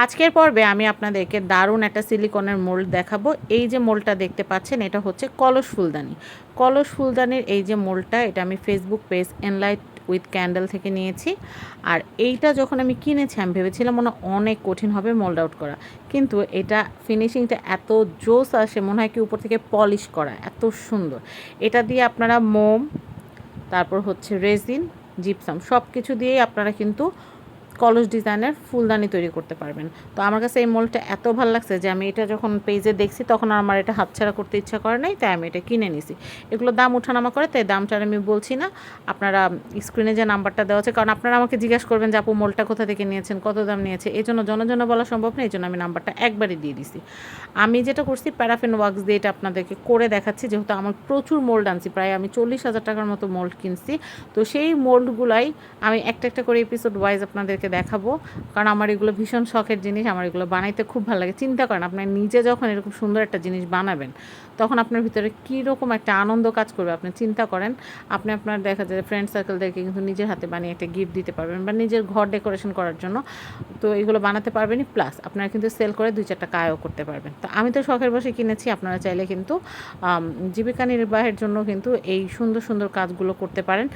আজকের পর্বে আমি আপনাদেরকে দারুণ একটা সিলিকনের মোল্ড দেখাবো। এই যে মোল্ডটা দেখতে পাচ্ছেন, এটা হচ্ছে কলস ফুলদানি। কলস ফুলদানির এই যে মোল্ডটা, এটা আমি Facebook page enlight with candle থেকে নিয়েছি। আর এইটা যখন আমি কিনেছি, আমি ভেবেছিলাম মনে অনেক কঠিন হবে মোল্ড আউট করা। কিন্তু এটা ফিনিশিংটা এত জোস আসে, মনে হয় কি উপর থেকে পলিশ করা, এত সুন্দর। এটা দিয়ে আপনারা মোম, তারপর হচ্ছে রেজিন, জিপসাম সব কিছু দিয়েই আপনারা কিন্তু কলস ডিজাইনের ফুলদানি তৈরি করতে পারবেন। তো আমার কাছে এই মোলটা এত ভালো লাগছে যে আমি এটা যখন পেজে দেখছি তখন আমার এটা হাতছাড়া করতে ইচ্ছা করে নাই, তাই আমি এটা কিনে নিছি। এগুলো দাম ওঠানামা করে, তাই দামটা আমি বলছি না। আপনারা স্ক্রিনে যে নাম্বারটা দেওয়া আছে, কারণ আপনারা আমাকে জিজ্ঞাসা করবেন যে আপু, মোলটা কোথা থেকে নিয়েছেন, কত দাম নিয়েছে, এই জন্য জনজন বলা সম্ভব না, এই জন্য আমি নাম্বারটা একবারই দিয়ে দিছি। আমি যেটা করছি প্যারাফিন ওয়াক্স দিয়ে এটা আপনাদেরকে করে দেখাচ্ছি, যেহেতু আমার প্রচুর মোল্ড আনছি, প্রায় আমি চল্লিশ হাজার টাকার মতো মোল্ড কিনছি। তো সেই মোল্ডগুলাই আমি একটা একটা করে এপিসোড ওয়াইজ আপনাদেরকে দেখাবো। কারণ আমার এগুলো ভীষণ শখের জিনিস, আমার এগুলো বানাইতে খুব ভালো লাগে। চিন্তা করেন আপনার নিজে যখন এরকম সুন্দর একটা জিনিস বানাবেন, তখন আপনার ভিতরে কীরকম একটা আনন্দ কাজ করবে? আপনি চিন্তা করেন, আপনি আপনার দেখা যায় ফ্রেন্ড সার্কেলদেরকে কিন্তু নিজের হাতে বানিয়ে একটা গিফট দিতে পারবেন বা নিজের ঘর ডেকোরেশন করার জন্য। তো এগুলো বানাতে পারবেনই প্লাস আপনারা কিন্তু সেল করে দুই চারটা কায়ও করতে পারবেন। তো আমি তো শখের বসে কিনেছি, আপনারা চাইলে কিন্তু জীবিকা নির্বাহের জন্য কিন্তু এই সুন্দর সুন্দর কাজগুলো করতে পারেন।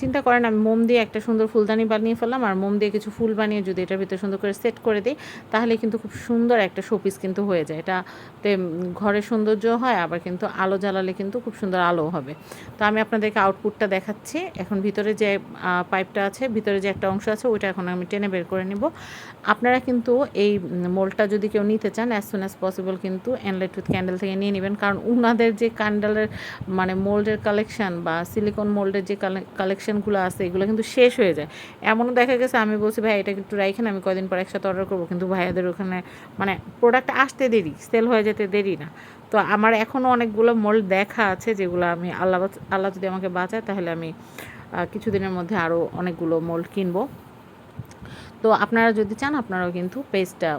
চিন্তা করেন, আমি মোম দিয়ে একটা সুন্দর ফুলদানি বানিয়ে ফেললাম, আর মোম দিয়ে কিছু ফুল বানিয়ে যদি এটার ভিতরে সুন্দর করে সেট করে দিই, তাহলে কিন্তু খুব সুন্দর একটা শোপিস কিন্তু হয়ে যায়। এটাতে ঘরের সৌন্দর্য হয়, আবার কিন্তু আলো জ্বালালে কিন্তু খুব সুন্দর আলো হবে। তো আমি আপনাদেরকে আউটপুটটা দেখাচ্ছি। এখন ভিতরে যে পাইপটা আছে, ভিতরে যে একটা অংশ আছে, ওইটা এখন আমি টেনে বের করে নিব। আপনারা কিন্তু এই মোলটা যদি কেউ নিতে চান অ্যাজ সুন অ্যাজ পসিবল কিন্তু এনলাইট উইথ ক্যান্ডেল থেকে নিয়ে নেবেন। কারণ উনাদের যে ক্যান্ডেলের মানে মোল্ডের কালেকশান বা সিলিকন মোল্ডের যে কালেকশানগুলো আছে, এগুলো কিন্তু শেষ হয়ে যায়। এমনও দেখা গেছে, আমি বলছি ভাই, এটা একটু রাইখেন আমি কয়দিন পর একসাথে অর্ডার করব। কিন্তু ভাইয়াদের ওখানে মানে প্রোডাক্ট আসতে দেরি সেল হয়ে যেতে দেরি না। তো আমার এখনও অনেকগুলো মোল্ড দেখা আছে, যেগুলো আমি আল্লাহ আল্লাহ যদি আমাকে বাঁচায়, তাহলে আমি কিছুদিনের মধ্যে আরও অনেকগুলো মোল্ড কিনবো। তো আপনারা যদি চান, আপনারাও কিন্তু পেজটা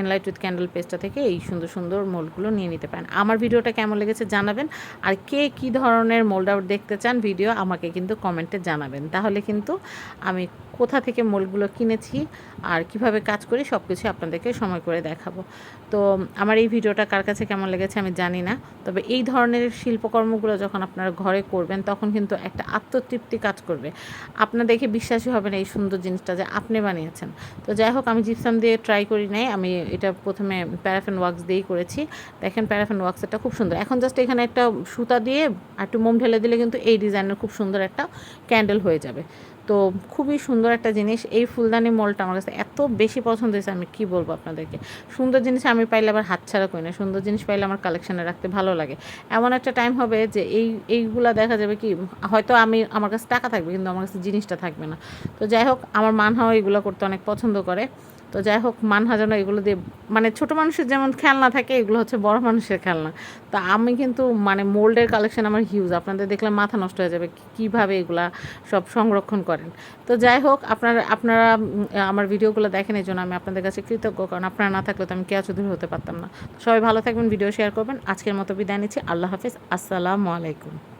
এনলাইট উইথ ক্যান্ডেল পেজটা থেকে এই সুন্দর সুন্দর মোল্ডগুলো নিয়ে নিতে পারেন। আমার ভিডিওটা কেমন লেগেছে জানাবেন। আর কে কী ধরনের মোল্ড আউট দেখতে চান ভিডিও আমাকে কিন্তু কমেন্টে জানাবেন। তাহলে কিন্তু আমি কোথা থেকে মোলগুলো কিনেছি আর কীভাবে কাজ করি সব কিছু আপনাদেরকে সময় করে দেখাবো। তো আমার এই ভিডিওটা কার কাছে কেমন লেগেছে আমি জানি না। তবে এই ধরনের শিল্পকর্মগুলো যখন আপনারা ঘরে করবেন তখন কিন্তু একটা আত্মতৃপ্তি কাজ করবে। আপনার দেখে বিশ্বাসই হবে না এই সুন্দর জিনিসটা যে আপনি বানিয়েছেন। তো যাই হোক, আমি জিপসাম দিয়ে ট্রাই করি নাই। আমি এটা প্রথমে প্যারাফেন ওয়াক্স দিয়েই করেছি। দেখেন প্যারাফেন ওয়াক্সটা খুব সুন্দর। এখন জাস্ট এখানে একটা সুতা দিয়ে একটু মোম ঢেলে দিলে কিন্তু এই ডিজাইনের খুব সুন্দর একটা ক্যান্ডেল হয়ে যাবে। তো খুবই সুন্দর একটা জিনিস। এই ফুলদানি মলটা আমার কাছে এত বেশি পছন্দ হয়েছে, আমি কি বলব আপনাদেরকে? সুন্দর জিনিস আমি পাইলে আবার হাতছাড়া করি না। সুন্দর জিনিস পাইলে আমার কালেকশানে রাখতে ভালো লাগে। এমন একটা টাইম হবে যে এই, এইগুলা দেখা যাবে কি, হয়তো আমি, আমার কাছে টাকা থাকবে, কিন্তু আমার কাছে জিনিসটা থাকবে না। তো যাই হোক, আমার মান হাওয়া এগুলো করতে অনেক পছন্দ করে। তো যাই হোক মান হাজানো এগুলো দিয়ে মানে ছোট মানুষের যেমন খেলনা থাকে, এগুলো হচ্ছে বড় মানুষের খেলনা। তো আমি কিন্তু মানে মোল্ডের কালেকশন আমার হিউজ আপনাদের দেখলে মাথা নষ্ট হয়ে যাবে কীভাবে এগুলা সব সংরক্ষণ করেন। তো যাই হোক, আপনারা আপনারা আমার ভিডিওগুলো দেখেন, এই জন্য আমি আপনাদের কাছে কৃতজ্ঞ, কারণ আপনারা না থাকলে তো আমি কেউ চৌধুরী হতে পারতাম না। সবাই ভালো থাকবেন, ভিডিও শেয়ার করবেন। আজকের মতো বিদায় নিচ্ছি। আল্লাহ হাফিজ। আসসালামু আলাইকুম।